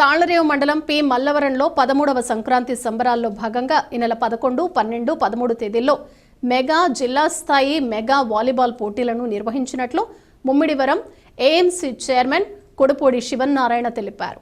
తాళ్ళరేవు మండలం పి. మల్లవరంలో పదమూడవ సంక్రాంతి సంబరాల్లో భాగంగా ఈ నెల పదకొండు పన్నెండు పదమూడు తేదీల్లో మెగా జిల్లా స్థాయి మెగా వాలీబాల్ పోటీలను నిర్వహించినట్లు ముమ్మిడివరం ఏఎంసీ చైర్మన్ కొడుపూడి శివన్నారాయణ తెలిపారు.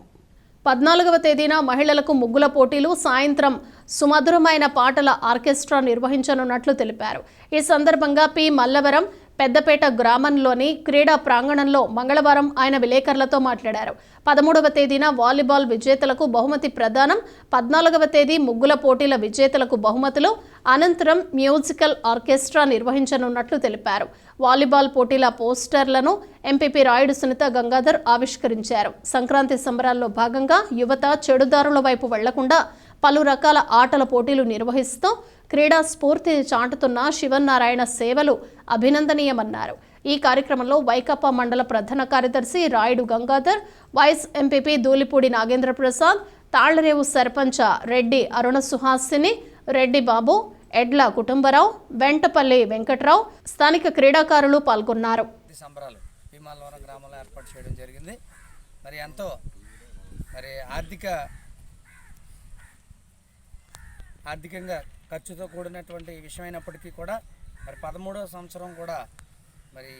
పద్నాలుగవ తేదీన మహిళలకు ముగ్గుల పోటీలు సాయంత్రం సుమధురమైన పాటల ఆర్కెస్ట్రా నిర్వహించనున్నట్లు తెలిపారు. ఈ సందర్భంగా పి. మల్లవరం పెద్దపేట గ్రామంలోని క్రీడా ప్రాంగణంలో మంగళవారం ఆయన విలేకరులతో మాట్లాడారు. పదమూడవ తేదీన వాలీబాల్ విజేతలకు బహుమతి ప్రదానం పద్నాలుగవ తేదీ ముగ్గుల పోటీల విజేతలకు బహుమతులు అనంతరం మ్యూజికల్ ఆర్కెస్ట్రా నిర్వహించనున్నట్లు తెలిపారు. వాలీబాల్ పోటీల పోస్టర్లను ఎంపీపీ రాయుడు సునీత గంగాధర్ ఆవిష్కరించారు. సంక్రాంతి సంబరాల్లో భాగంగా యువత చెడుదారుల వైపు వెళ్ళకుండా పలు రకాల ఆటల పోటీలు నిర్వహిస్తూ క్రీడా స్ఫూర్తిని చాటుతున్న శివన్నారాయణ సేవలు అభినందనీయమన్నారు. ఈ కార్యక్రమంలో వైకాపా మండల ప్రధాన కార్యదర్శి రాయుడు గంగాధర్ వైస్ ఎంపీపీ దూలిపూడి నాగేంద్ర ప్రసాద్ తాళ్ళరేవు సర్పంచ రెడ్డి అరుణ సుహాసిని రెడ్డి బాబు ఎడ్ల కుటుంబరావు వెంటపల్లి వెంకట్రావు స్థానిక క్రీడాకారులు పాల్గొన్నారు. గ్రామంలో ఏర్పాటు చేయడం జరిగింది. మరి ఎంతో మరి ఆర్థిక ఆర్థికంగా ఖర్చుతో కూడినటువంటి విషయమైనప్పటికీ కూడా మరి పదమూడవ సంవత్సరం కూడా మరి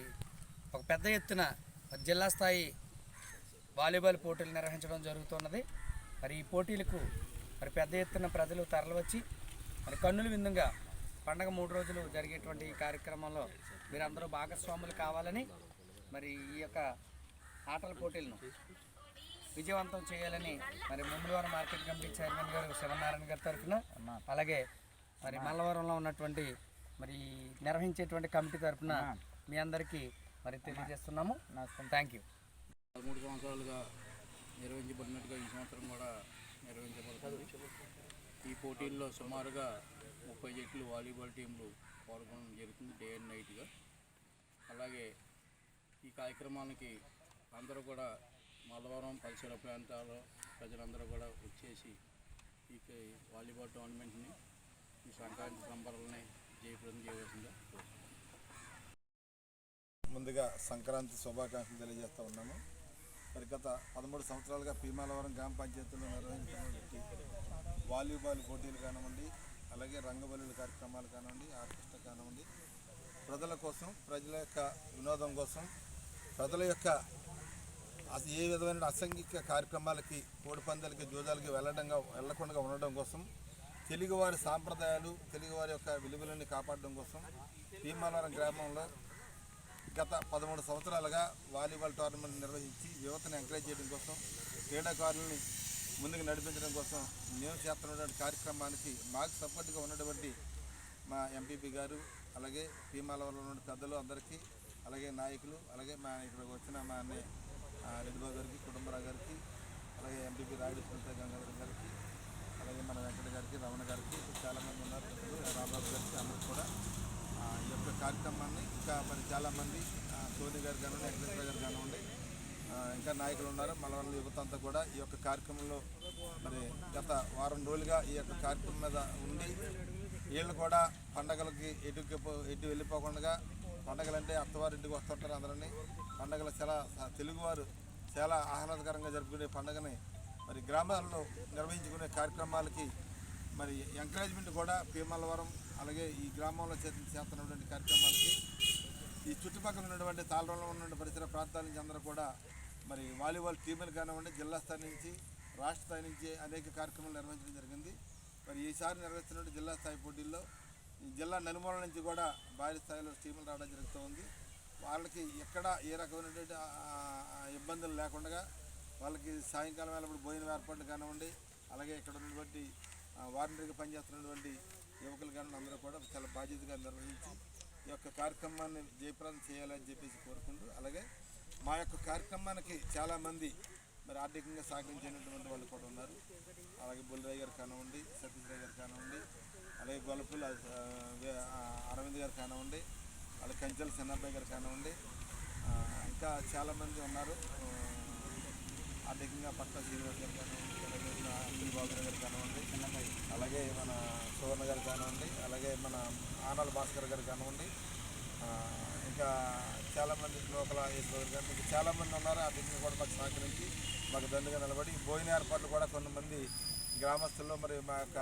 ఒక పెద్ద ఎత్తున మరి జిల్లా స్థాయి వాలీబాల్ పోటీలు నిర్వహించడం జరుగుతున్నది. మరి ఈ పోటీలకు మరి పెద్ద ఎత్తున ప్రజలు తరలివచ్చి మరి కన్నుల విందుగా పండగ మూడు రోజులు జరిగేటువంటి ఈ కార్యక్రమంలో మీరందరూ భాగస్వాములు కావాలని మరి ఈ యొక్క ఆటల పోటీలను విజయవంతం చేయాలని మరి ముమ్మడివారం మార్కెట్ కమిటీ చైర్మన్ గారు శివనారాయణ గారి తరఫున అలాగే మరి మల్లవరంలో ఉన్నటువంటి మరి నిర్వహించేటువంటి కమిటీ తరఫున మీ అందరికీ మరి తెలియజేస్తున్నాము. థ్యాంక్ యూ పదమూడు సంవత్సరాలుగా నిర్వహించబడినట్టుగా ఈ సంవత్సరం కూడా నిర్వహించబడుతుంది. ఈ పోటీల్లో సుమారుగా ముప్పై జట్లు వాలీబాల్ టీంలు పాల్గొనడం జరుగుతుంది డే అండ్ నైట్గా. అలాగే ఈ కార్యక్రమానికి అందరూ కూడా మల్లవరం పరిసర ప్రాంతాల ప్రజలందరూ కూడా వచ్చేసి ఈ వాలీబాల్ టోర్నమెంట్ని ఈ సంక్రాంతి సంబరాలని జయప్రదం చేయవలసిందిగా ముందుగా సంక్రాంతి శుభాకాంక్షలు తెలియజేస్తూ ఉన్నాము. మరి గత పదమూడు సంవత్సరాలుగా పీమాలవరం గ్రామ పంచాయతీలో నిర్వహించినటువంటి వాలీబాల్ పోటీలు కానివ్వండి అలాగే రంగబలుల కార్యక్రమాలు కానివ్వండి ఆర్కెస్ట్రా కానివ్వండి ప్రజల కోసం ప్రజల యొక్క వినోదం కోసం ప్రజల యొక్క అది ఏ విధమైన అసంఘిక కార్యక్రమాలకి కోడిపందాలకి జూదాలకి వెళ్ళడంగా వెళ్ళకుండా ఉండడం కోసం తెలుగువారి సాంప్రదాయాలు తెలుగువారి యొక్క విలువలని కాపాడడం కోసం భీమానవరం గ్రామంలో గత పదమూడు సంవత్సరాలుగా వాలీబాల్ టోర్నమెంట్ నిర్వహించి యువతను ఎంకరేజ్ చేయడం కోసం క్రీడాకారులని ముందుకు నడిపించడం కోసం మేము చేస్తున్నటువంటి కార్యక్రమానికి మాకు సపోర్ట్గా ఉన్నటువంటి మా ఎంపీపీ గారు అలాగే భీమాలవరంలో ఉన్న పెద్దలు అందరికీ అలాగే నాయకులు అలాగే మా ఇక్కడికి వచ్చిన మా అన్నయ్య రెడ్డిబాబు గారికి కుటుంబరావు గారికి అలాగే ఎంపీపీ రాయుడు సునీత గంగాధర్ గారికి అలాగే మన వెంకట గారికి రమణ గారికి చాలామంది ఉన్నారు. పెద్దలు రాంబాబు గారికి అందరికి కూడా ఈ యొక్క కార్యక్రమాన్ని ఇంకా మరి చాలామంది ఆ, సోని గారు కానివ్వండి వెంకటేశ్వర గారు కానివ్వండి ఇంకా నాయకులు ఉన్నారు. మలవల్ల యువత అంతా కూడా ఈ యొక్క కార్యక్రమంలో మరి గత వారం రోజులుగా ఈ యొక్క కార్యక్రమం మీద ఉండి వీళ్ళు కూడా పండగలకి ఎటుకి పో- ఎటు వెళ్ళిపోకుండా పండగలంటే అత్తవారింటికి వస్తుంటారు అందరినీ. పండగలు చాలా తెలుగువారు చాలా ఆహ్లాదకరంగా జరుపుకునే పండగని మరి గ్రామాల్లో నిర్వహించుకునే కార్యక్రమాలకి మరి ఎంకరేజ్మెంట్ కూడా పీమల్లవరం అలాగే ఈ గ్రామంలో చేస్తున్నటువంటి కార్యక్రమాలకి ఈ చుట్టుపక్కల ఉన్నటువంటి తాళరంలో ఉన్నటువంటి పరిసర ప్రాంతాల నుంచి అందరూ కూడా మరి వాలీబాల్ టీములు కానివ్వండి జిల్లా స్థాయి నుంచి రాష్ట్ర స్థాయి నుంచి అనేక కార్యక్రమాలు నిర్వహించడం జరిగింది. మరి ఈసారి నిర్వహిస్తున్న జిల్లా స్థాయి పోటీల్లో ఈ జిల్లా నలుమూల నుంచి కూడా భారీ స్థాయిలో టీములు రావడం జరుగుతూ ఉంది వాళ్ళకి ఎక్కడ ఏ రకమైనటువంటి ఇబ్బందులు లేకుండా వాళ్ళకి సాయంకాలం వేళప్పుడు భోజనం ఏర్పాట్లు కానివ్వండి అలాగే ఇక్కడ ఉన్నటువంటి ఆ, వారంటీగా పనిచేస్తున్నటువంటి యువకులు కానీ అందరూ కూడా చాలా బాధ్యతగా నిర్వహించి ఈ యొక్క కార్యక్రమాన్ని జయప్రదం చేయాలని చెప్పేసి కోరుకుంటూ అలాగే మా యొక్క కార్యక్రమానికి చాలామంది మరి ఆర్థికంగా సహకరించినటువంటి వాళ్ళు కూడా ఉన్నారు. అలాగే బుల్రాయ్ గారు కానివ్వండి సతీష్ రాయ్ గారు కానివ్వండి అలాగే గొలపుల అరవింద్ గారు కానివ్వండి అలాగే కంచెల చిన్నబ్బాయి గారు కానివ్వండి ఇంకా చాలామంది ఉన్నారు. ఆర్థికంగా పట్ల శ్రీనివాస్ గారు కానివ్వండి అలాగే బాబు గారు కానివ్వండి అలాగే మన సువర్ణ గారు కానివ్వండి అలాగే మన ఆనాల్ భాస్కర్ గారు కానివ్వండి ఇంకా చాలామంది లోకల్ ఈశ్వర్ గారు ఇంకా చాలామంది ఉన్నారు. ఆర్థికంగా కూడా మాకు సహకరించి మాకు దండుగా నిలబడి భోజన ఏర్పాట్లు కూడా కొంతమంది గ్రామస్తుల్లో మరి మా యొక్క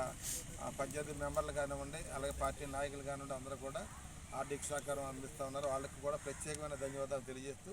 పంచాయతీ మెంబర్లు కానివ్వండి అలాగే పార్టీ నాయకులు కానివ్వండి అందరూ కూడా ఆర్థిక సహకారం అందిస్తూ ఉన్నారు. వాళ్ళకి కూడా ప్రత్యేకమైన ధన్యవాదాలు తెలియజేస్తూ